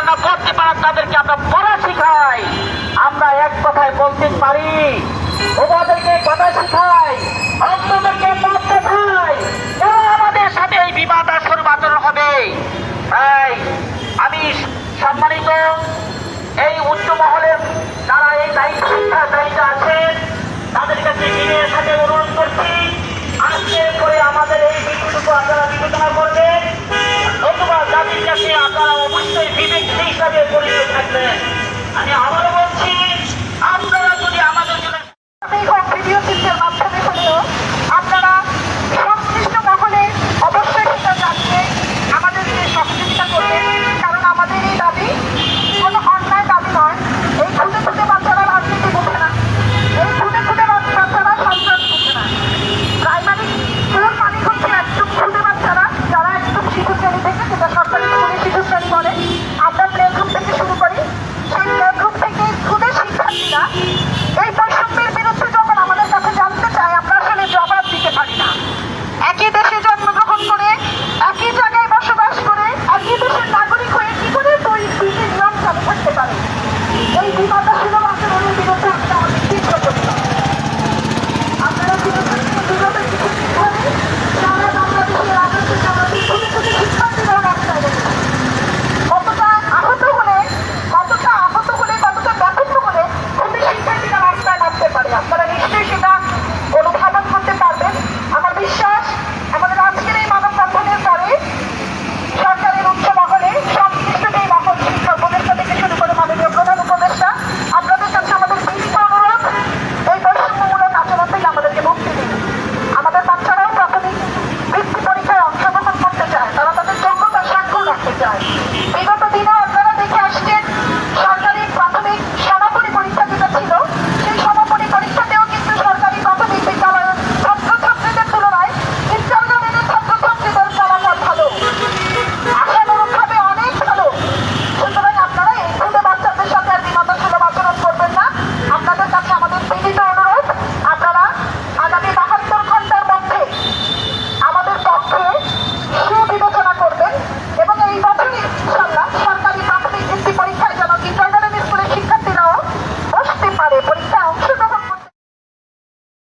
আমরা না করতে পারেন তাদেরকে আমরা পড়া শিখাই। আমরা এক কথায় বলতে পারি, ওদেরকে কথা শিখাই অন্তদেরকে পড়তে দেখাই আমাদের সাথে এই বিবাদ আসর বাতরণ হবে? তাই আমি সম্মানিত এই উচ্চ মহলের যারা এই দায়িত্ব শিক্ষার দায়িত্ব আছেন তাদের কাছে বিনয়ের সাথে অনুরোধ করছি, আজকে করে আমাদের এই বিষয়টুকু আপনারা বিবেচনা করবেন। অথবা জাতির কাছে আপনারা বিবেক হিসাবে পরিচিত থাকবেন আমি আবারও যায় বিগত দিনে আপনারা দেখে আসছেন